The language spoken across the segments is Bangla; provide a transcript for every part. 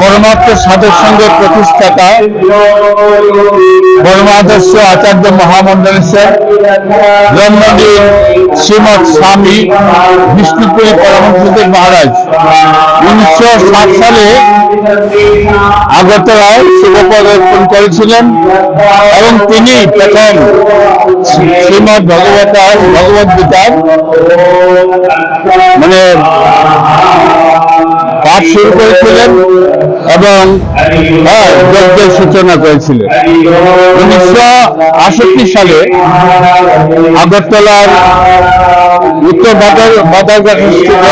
পরমাত্ম সাধক সংঘের প্রতিষ্ঠাতা পরমাদর্শ আচার্য মহামন্ডলেশ্বর ব্রহ্মদেব শ্রীমৎ স্বামী বিষ্ণুপুরী পরমহংসদেব মহারাজ উনিশশো ষাট সালে আগরতলায় শুভপদার্পণ করেছিলেন এবং তিনি প্রথম শ্রীমৎ ভগবতার ভগবত গীতার মানে পাঠ শুরু করেছিলেন এবং যজ্ঞের সূচনা করেছিলেন। উনিশশো আষট্টি সালে আগরতলার উত্তর বাজার বাজারঘাটস্থিত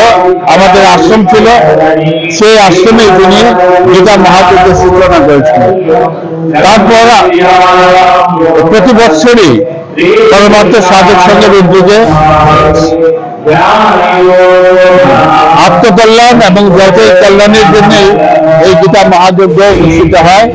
আমাদের আশ্রম ছিল। সেই আশ্রমে তিনি গীতা মহাযজ্ঞের সূচনা করেছিলেন। তারপর প্রতি বছরই পরমাত্ম সাধক সঙ্গের উদ্যোগে আত্মকল্যাণ এবং জাতীয় কল্যাণের জন্য এই গীতা মহাযজ্ঞ অনুষ্ঠিত হয়।